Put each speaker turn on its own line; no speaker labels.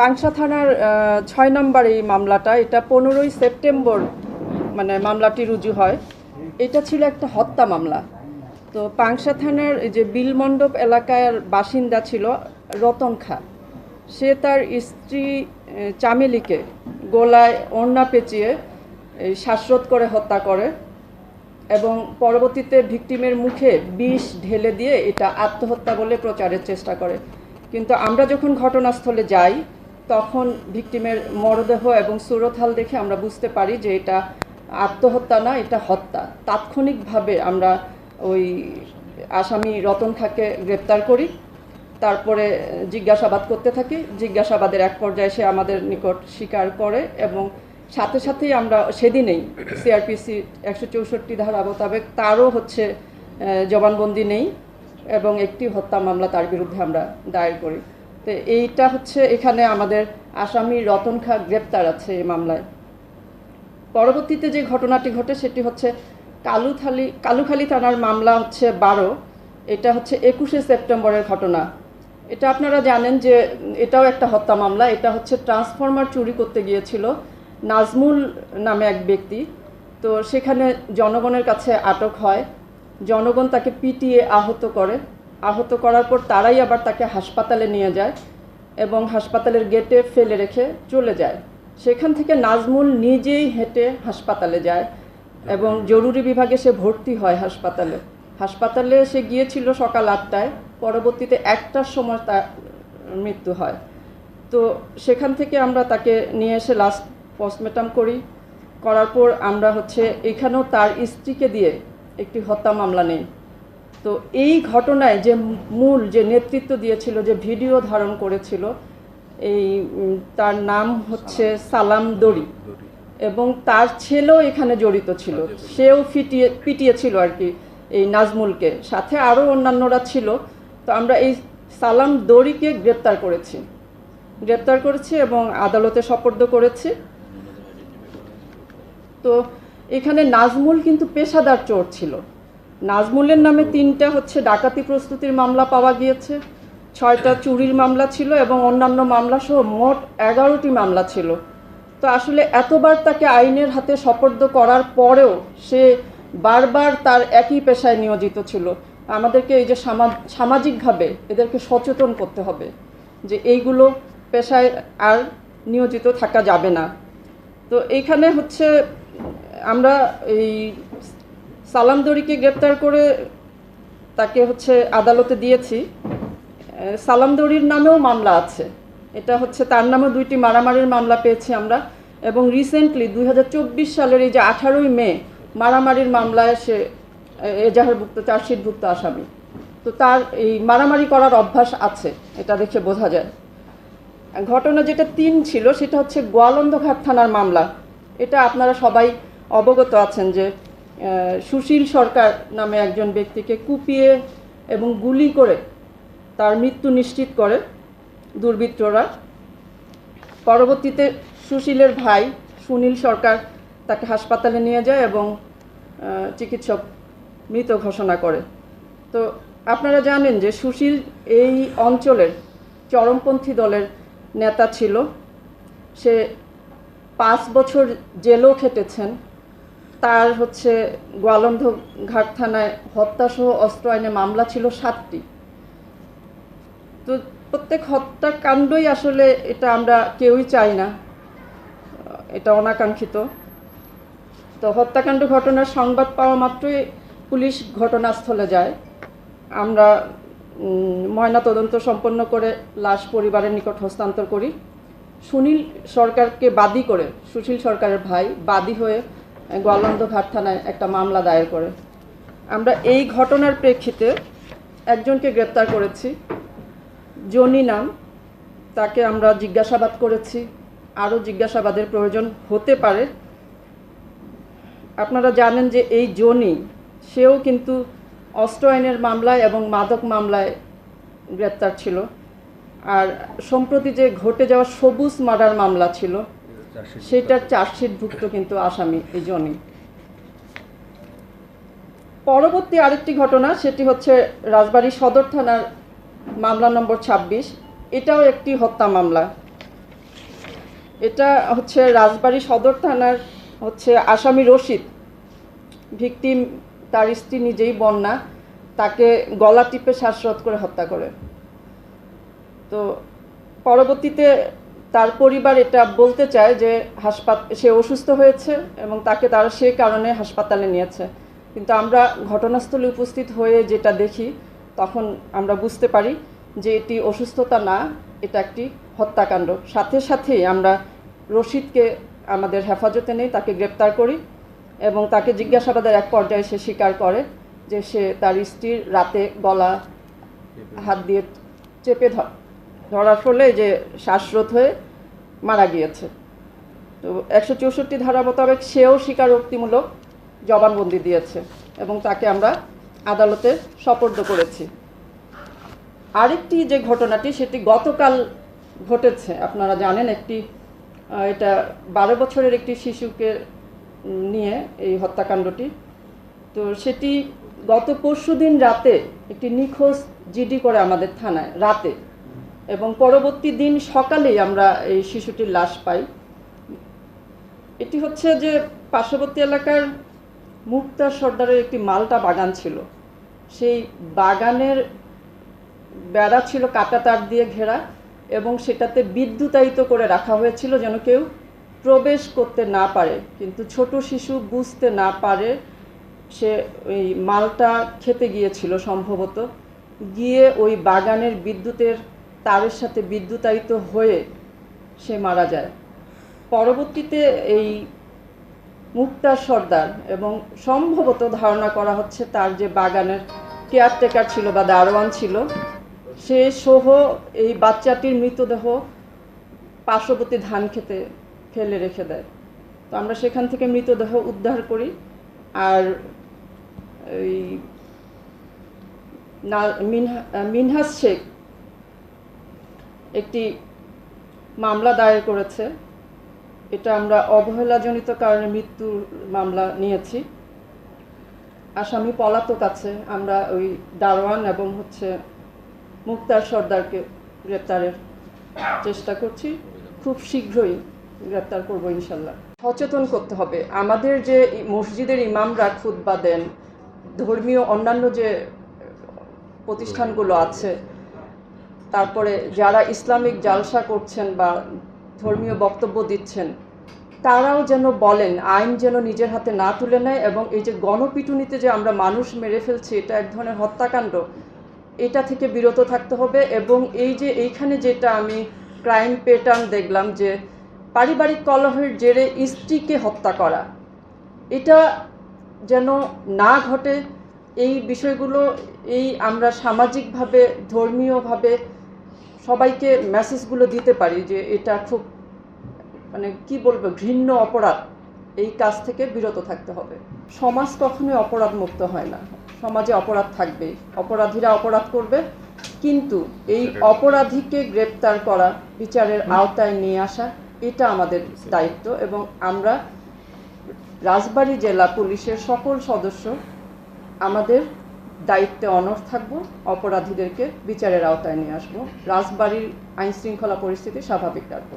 পাংশা থানার ছয় নম্বর এই মামলাটা, এটা পনেরোই সেপ্টেম্বর মানে মামলাটি রুজু হয়। এটা ছিল একটা হত্যা মামলা। তো পাংশা থানার যে বিলমণ্ডপ এলাকার বাসিন্দা ছিল রতন খা। সে তার স্ত্রী চামেলিকে গোলায় ওড়না পেঁচিয়ে শ্বাসরোধ করে হত্যা করে এবং পরবর্তীতে ভিকটিমের মুখে বিষ ঢেলে দিয়ে এটা আত্মহত্যা বলে প্রচারের চেষ্টা করে। কিন্তু আমরা যখন ঘটনাস্থলে যাই তখন ভিকটিমের মরদেহ এবং সুরথাল দেখে আমরা বুঝতে পারি যে এটা আত্মহত্যা না, এটা হত্যা। তাৎক্ষণিকভাবে আমরা ওই আসামি রতন খাকে গ্রেপ্তার করি, তারপরে জিজ্ঞাসাবাদ করতে থাকি। জিজ্ঞাসাবাদের এক পর্যায়ে সে আমাদের নিকট স্বীকার করে এবং সাথে সাথেই আমরা সেদিনেই সিআরপিসি একশো চৌষট্টি ধারা মোতাবেক তারও হচ্ছে জবানবন্দি নেই এবং একটি হত্যা মামলা তার বিরুদ্ধে আমরা দায়ের করি। তো এইটা হচ্ছে এখানে আমাদের আসামি রতন খা গ্রেপ্তার আছে এই মামলায়। পরবর্তীতে যে ঘটনাটি ঘটে সেটি হচ্ছে কালুখালি কালুখালী থানার মামলা হচ্ছে বারো। এটা হচ্ছে একুশে সেপ্টেম্বরের ঘটনা। এটা আপনারা জানেন যে এটাও একটা হত্যা মামলা। এটা হচ্ছে ট্রান্সফরমার চুরি করতে গিয়েছিল নাজমুল নামে এক ব্যক্তি। তো সেখানে জনগণের কাছে আটক হয়। জনগণ তাকে পিটিয়ে আহত করে। আহত করার পর তারাই আবার তাকে হাসপাতালে নিয়ে যায় এবং হাসপাতালের গেটে ফেলে রেখে চলে যায়। সেখান থেকে নাজমুল নিজেই হেঁটে হাসপাতালে যায় এবং জরুরি বিভাগে সে ভর্তি হয় হাসপাতালে। হাসপাতালে সে গিয়েছিল সকাল আটটায়, পরবর্তীতে একটার সময় তার মৃত্যু হয়। তো সেখান থেকে আমরা তাকে নিয়ে এসে লাস্ট পোস্টমর্টম করি। করার পর আমরা হচ্ছে এখানেও তার স্ত্রীকে দিয়ে একটি হত্যা মামলা নেই। তো এই ঘটনায় যে মূল যে নেতৃত্ব দিয়েছিল যে ভিডিও ধারণ করেছিল এই তার নাম হচ্ছে সালাম দড়ি। এবং তার ছেলেও এখানে জড়িত ছিল। সেও ফিটিয়ে পিটিয়েছিল আর কি এই নাজমুলকে। সাথে আরও অন্যান্যরা ছিল। তো আমরা এই সালাম দড়িকে গ্রেপ্তার করেছি। গ্রেপ্তার করেছি এবং আদালতে সোপর্দ করেছি। তো এখানে নাজমুল কিন্তু পেশাদার চোর ছিল। নাজমুলের নামে তিনটা হচ্ছে ডাকাতি প্রস্তুতির মামলা পাওয়া গিয়েছে, ছয়টা চুরির মামলা ছিল এবং অন্যান্য মামলা সহ মোট এগারোটি মামলা ছিল। তো আসলে এতবার তাকে আইনের হাতে সোপর্দ করার পরেও সে বারবার তার একই পেশায় নিয়োজিত ছিল। আমাদেরকে এই যে সামা- সামাজিকভাবে এদেরকে সচেতন করতে হবে যে এইগুলো পেশায় আর নিয়োজিত থাকা যাবে না। তো এইখানে হচ্ছে আমরা এই সালাম দড়িকে গ্রেপ্তার করে তাকে হচ্ছে আদালতে দিয়েছি। সালাম দড়ির নামেও মামলা আছে। এটা হচ্ছে তার নামে দুইটি মারামারির মামলা পেয়েছি আমরা এবং রিসেন্টলি দুই হাজার চব্বিশ সালের এই যে আঠারোই মে মারামারির মামলায় সে এজাহারভুক্ত চার্জশিটভুক্ত আসামি। তো তার এই মারামারি করার অভ্যাস আছে, এটা দেখে বোঝা যায়। ঘটনা যেটা তিন ছিল, সেটা হচ্ছে গোয়ালন্দঘাট থানার মামলা। এটা আপনারা সবাই অবগত আছেন যে সুশীল সরকার নামে একজন ব্যক্তিকে কুপিয়ে এবং গুলি করে তার মৃত্যু নিশ্চিত করে দুর্বৃত্তরা। পরবর্তীতে সুশীলের ভাই সুনীল সরকার তাকে হাসপাতালে নিয়ে যায় এবং চিকিৎসক মৃত ঘোষণা করে। তো আপনারা জানেন যে সুশীল এই অঞ্চলের চরমপন্থী দলের নেতা ছিল। সে পাঁচ বছর জেলও খেটেছেন। তার হচ্ছে গোয়ালন্দ ঘাট থানায় হত্যাসহ অস্ত্র আইনে মামলা ছিল সাতটি। তো প্রত্যেক হত্যাকাণ্ডই আসলে এটা আমরা কেউই চাই না। এটা অনাকাঙ্ক্ষিত। তো হত্যাকাণ্ড ঘটনার সংবাদ পাওয়া মাত্রই পুলিশ ঘটনাস্থলে যায়। আমরা ময়না তদন্ত সম্পন্ন করে লাশ পরিবারের নিকট হস্তান্তর করি। সুনীল সরকারকে বাদী করে, সুশীল সরকারের ভাই বাদী হয়ে গোয়ালন্দ ঘাট থানায় একটা মামলা দায়ের করে। আমরা এই ঘটনার প্রেক্ষিতে একজনকে গ্রেপ্তার করেছি। জনি নাম, তাকে আমরা জিজ্ঞাসাবাদ করেছি। আরও জিজ্ঞাসাবাদের প্রয়োজন হতে পারে। আপনারা জানেন যে এই জনি, সেও কিন্তু অস্ত্র আইনের মামলায় এবং মাদক মামলায় গ্রেপ্তার ছিল। আর সম্প্রতি যে ঘটে যাওয়া সবুজ মার্ডার মামলা ছিল সেটার চার্জশিটভুক্ত কিন্তু আসামি এই জনি পরবর্তী আরেকটি ঘটনা সেটি হচ্ছে রাজবাড়ী সদর থানার মামলা নম্বর ২৬ এটাও একটি হত্যা মামলা। এটা হচ্ছে রাজবাড়ী সদর থানার হচ্ছে আসামি রশিদ। ভিকটিম তার স্ত্রী নিজেই বন্যা তাকে গলা টিপে শ্বাসরোধ করে হত্যা করে। তো পরবর্তীতে তার পরিবার এটা বলতে চায় যে হাসপাত সে অসুস্থ হয়েছে এবং তাকে তারা সে কারণে হাসপাতালে নিয়েছে। কিন্তু আমরা ঘটনাস্থলে উপস্থিত হয়ে যেটা দেখি তখন আমরা বুঝতে পারি যে এটি অসুস্থতা না এটা একটি হত্যাকাণ্ড। সাথে সাথেই আমরা রশিদকে আমাদের হেফাজতে নেই তাকে গ্রেপ্তার করি এবং তাকে জিজ্ঞাসাবাদের এক পর্যায়ে সে স্বীকার করে যে সে তার স্ত্রীর রাতে গলা হাত দিয়ে চেপে ধর ধরার ফলে যে শ্বাসরোধ হয়ে মারা গিয়েছে। তো একশো চৌষট্টি ধারা মোতাবেক সেও স্বীকারোক্তিমূলক জবানবন্দি দিয়েছে এবং তাকে আমরা আদালতে সপর্দ করেছি। আরেকটি যে ঘটনাটি, সেটি গতকাল ঘটেছে। আপনারা জানেন একটি এটা বারো বছরের একটি শিশুকে নিয়ে এই হত্যাকাণ্ডটি। তো সেটি গত পরশুদিন রাতে একটি নিখোঁজ জিডি করে আমাদের থানায়, রাতে এবং পরবর্তী দিন সকালেই আমরা এই শিশুটির লাশ পাই। এটি হচ্ছে যে পার্শ্ববর্তী এলাকার মুক্তা সর্দারের একটি মালটা বাগান ছিল। সেই বাগানের বেড়া ছিল কাটা তার দিয়ে ঘেরা এবং সেটাতে বিদ্যুতায়িত করে রাখা হয়েছিল যেন কেউ প্রবেশ করতে না পারে। কিন্তু ছোট শিশু বুঝতে না পারে সে ওই মালটা খেতে গিয়েছিল সম্ভবত। গিয়ে ওই বাগানের বিদ্যুতের তারের সাথে বিদ্যুতায়িত হয়ে সে মারা যায়। পরবর্তীতে এই মুক্তার সর্দার এবং সম্ভবত ধারণা করা হচ্ছে তার যে বাগানের কেয়ারটেকার ছিল বা দারোয়ান ছিল, সে সহ এই বাচ্চাটির মৃতদেহ পার্শ্ববর্তী ধান খেতে ফেলে রেখে দেয়। তো আমরা সেখান থেকে মৃতদেহ উদ্ধার করি আর এই মিনহা মিনহাস শেখ একটি মামলা দায়ের করেছে। এটা আমরা অবহেলাজনিত কারণে মৃত্যুর মামলা নিয়েছি। আসামি পলাতক আছে। আমরা ওই দারোয়ান এবং হচ্ছে মুক্তার সর্দারকে গ্রেপ্তারের চেষ্টা করছি। খুব শীঘ্রই গ্রেপ্তার করব ইনশাল্লাহ সচেতন করতে হবে। আমাদের যে মসজিদের ইমামরা খুতবা দেন, ধর্মীয় অন্যান্য যে প্রতিষ্ঠানগুলো আছে তারপরে যারা ইসলামিক জালসা করছেন বা ধর্মীয় বক্তব্য দিচ্ছেন, তারাও যেন বলেন, আইন যেন নিজের হাতে না তুলে নেয় এবং এই যে গণপিটুনিতে যে আমরা মানুষ মেরে ফেলছি, এটা এক ধরনের হত্যাকাণ্ড, এটা থেকে বিরত থাকতে হবে এবং এই যে এইখানে যেটা আমি ক্রাইম প্যাটার্ন দেখলাম যে পারিবারিক কলহের জেরে স্ত্রীকে হত্যা করা, এটা যেন না ঘটে, এই বিষয়গুলো, এই আমরা সামাজিকভাবে, ধর্মীয়ভাবে সবাইকে মেসেজগুলো দিতে পারি যে এটা খুব মানে কি বলব ঘৃণ্য অপরাধ। এই কাজ থেকে বিরত থাকতে হবে। সমাজ কখনোই অপরাধ মুক্ত হয় না। সমাজে অপরাধ থাকবেই অপরাধীরা অপরাধ করবে কিন্তু এই অপরাধীকে গ্রেপ্তার করা বিচারের আওতায় নিয়ে আসা এটা আমাদের দায়িত্ব এবং আমরা রাজবাড়ী জেলা পুলিশের সকল সদস্য আমাদের দায়িত্বে অনর থাকব অপরাধীদেরকে বিচারের আওতায় নিয়ে আসব রাজবাড়ির আইনশৃঙ্খলা পরিস্থিতি স্বাভাবিক রাখব।